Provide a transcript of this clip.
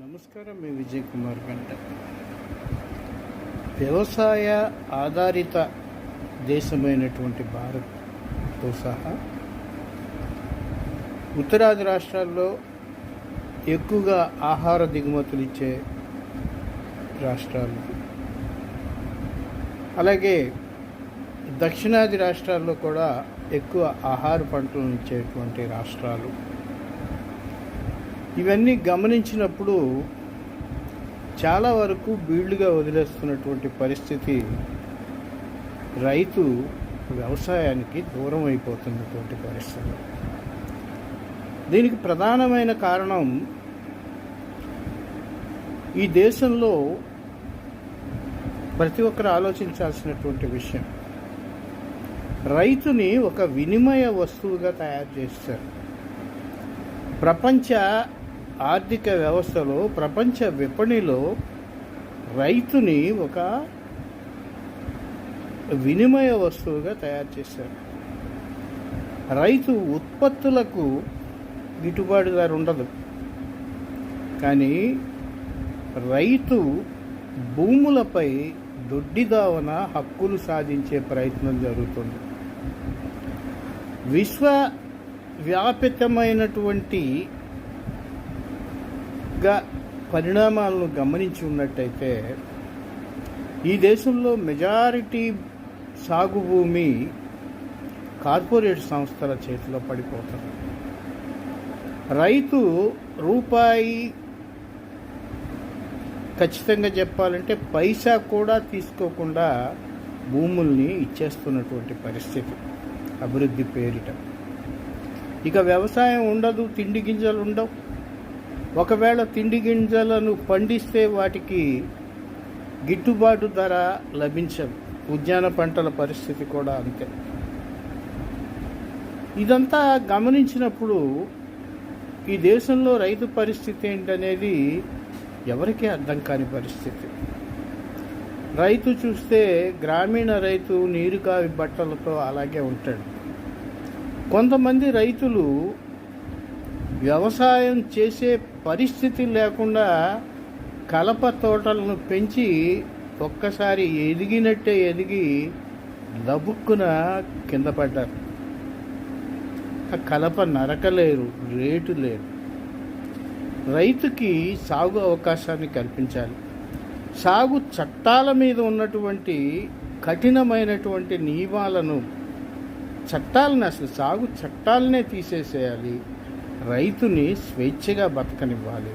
నమస్కారం మీ విజయ్ కుమార్ గంట వ్యవసాయ ఆధారిత దేశమైనటువంటి భారత్తో సహా ఉత్తరాది రాష్ట్రాల్లో ఎక్కువగా ఆహార దిగుమతులు ఇచ్చే రాష్ట్రాలు. అలాగే దక్షిణాది రాష్ట్రాల్లో కూడా ఎక్కువ ఆహార పంటలను ఇచ్చేటువంటి రాష్ట్రాలు. ఇవన్నీ గమనించినప్పుడు చాలా వరకు బీళ్ళుగా వదిలేస్తున్నటువంటి పరిస్థితి రైతు వ్యవసాయానికి దూరం అయిపోతున్నటువంటి పరిస్థితి. దీనికి ప్రధానమైన కారణం ఈ దేశంలో ప్రతి ఒక్కరు ఆలోచించాల్సినటువంటి విషయం. రైతుని ఒక వినిమయ వస్తువుగా తయారు చేస్తారు. ప్రపంచ ఆర్థిక వ్యవస్థలో ప్రపంచ విపణిలో రైతుని ఒక వినిమయ వస్తువుగా తయారు చేశారు. రైతు ఉత్పత్తులకు గిట్టుబాటు ధర ఉండదు. కానీ రైతు భూములపై దొడ్డిదావన హక్కులు సాధించే ప్రయత్నం జరుగుతుంది. విశ్వ వ్యాపితమైనటువంటి సరిగ్గా పరిణామాలను గమనించి ఉన్నట్టయితే ఈ దేశంలో మెజారిటీ సాగు భూమి కార్పొరేట్ సంస్థల చేతిలో పడిపోతుంది. రైతు రూపాయి ఖచ్చితంగా చెప్పాలంటే పైసా కూడా తీసుకోకుండా భూముల్ని ఇచ్చేస్తున్నటువంటి పరిస్థితి అభివృద్ధి పేరిట. ఇక వ్యవసాయం ఉండదు తిండి గింజలు ఉండవు. ఒకవేళ తిండి గింజలను పండిస్తే వాటికి గిట్టుబాటు ధర లభించదు. ఉద్యాన పంటల పరిస్థితి కూడా అంతే. ఇదంతా గమనించినప్పుడు ఈ దేశంలో రైతు పరిస్థితి ఏంటనేది ఎవరికీ అర్థం కాని పరిస్థితి. రైతు చూస్తే గ్రామీణ రైతు నీరు కావి బట్టలతో అలాగే ఉంటాడు. కొంతమంది రైతులు వ్యవసాయం చేసే పరిస్థితి లేకుండా కలప తోటలను పెంచి ఒక్కసారి ఎదిగినట్టే ఎదిగి దబుక్కున కింద పడ్డారు. ఆ కలప నరకలేరు రేటు లేరు రైతుకి సాగు అవకాశాన్ని కల్పించాలి. సాగు చట్టాల మీద ఉన్నటువంటి కఠినమైనటువంటి నియమాలను చట్టాలను అసలు సాగు చట్టాలనే తీసేసేయాలి. రైతుని స్వేచ్ఛగా బతకనివ్వాలి.